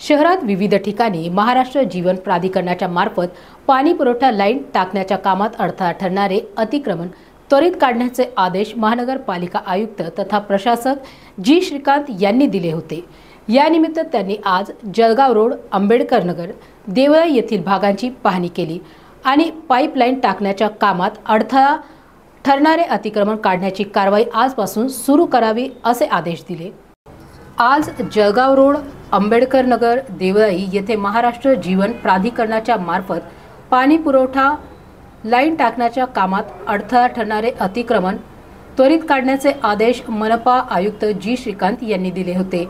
शहरात विविध ठिकाणी महाराष्ट्र जीवन प्राधिकरणाच्या मार्फत पाणी पुरवठा लाईन टाकण्याच्या कामात अडथळा ठरणारे अतिक्रमण त्वरित काढण्याचे आदेश महानगरपालिका आयुक्त तथा प्रशासक जी श्रीकांत यांनी दिले होते. यानिमित्त त्यांनी आज जळगाव रोड आंबेडकर नगर देवळा येथील भागांची पाहणी केली आणि पाईपलाईन टाकण्याच्या कामात अडथळा ठरणारे अतिक्रमण काढण्याची कारवाई आजपासून सुरू करावी असे आदेश दिले. आज जळगाव रोड आंबेडकर नगर देवळाई येथे महाराष्ट्र जीवन प्राधिकरणाच्या मार्फत पाणी पुरवठा लाईन टाकण्याच्या कामात अडथळा ठरणारे अतिक्रमण त्वरित काढण्याचे आदेश मनपा आयुक्त जी श्रीकांत यांनी दिले होते.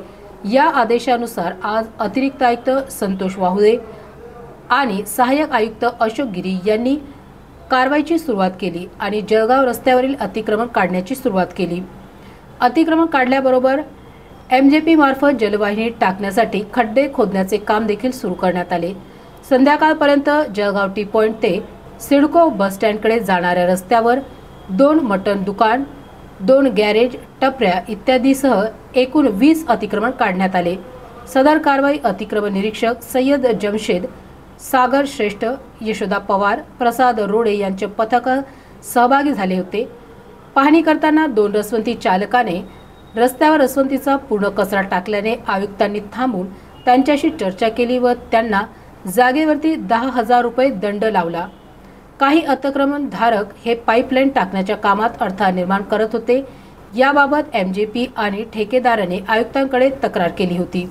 या आदेशानुसार आज अतिरिक्त आयुक्त संतोष वाहुळे आणि सहाय्यक आयुक्त अशोक गिरी यांनी कारवाईची सुरुवात केली आणि जळगाव रस्त्यावरील अतिक्रमण काढण्याची सुरुवात केली. अतिक्रमण काढल्याबरोबर एम जे पी मार्फत जलवाहिनी टाकण्यासाठी खड्डे खोदण्याचे काम देखील सुरू करण्यात आले. संध्याकाळपर्यंत जळगाव टी पॉईंट ते सिडको बसस्टँडकडे जाणाऱ्या रस्त्यावर दोन मटण दुकान दोन गॅरेज टपऱ्या इत्यादीसह एकूण वीस अतिक्रमण काढण्यात आले. सदर कारवाई अतिक्रमण निरीक्षक सय्यद जमशेद सागर श्रेष्ठ यशोदा पवार प्रसाद रोडे यांचे पथक सहभागी झाले होते. पाहणी करताना दोन रसवंती चालकाने रस्त्यावर रसवंतीचा पूर्ण कचरा टाकल्याने आयुक्तांनी थांबून त्यांच्याशी चर्चा केली व त्यांना जागेवरती दहा हजार रुपये दंड लावला. काही अतिक्रमण धारक हे पाईपलाईन टाकण्याच्या कामात अडथळा निर्माण करत होते. याबाबत एम जे पी आणि ठेकेदाराने आयुक्तांकडे तक्रार केली होती.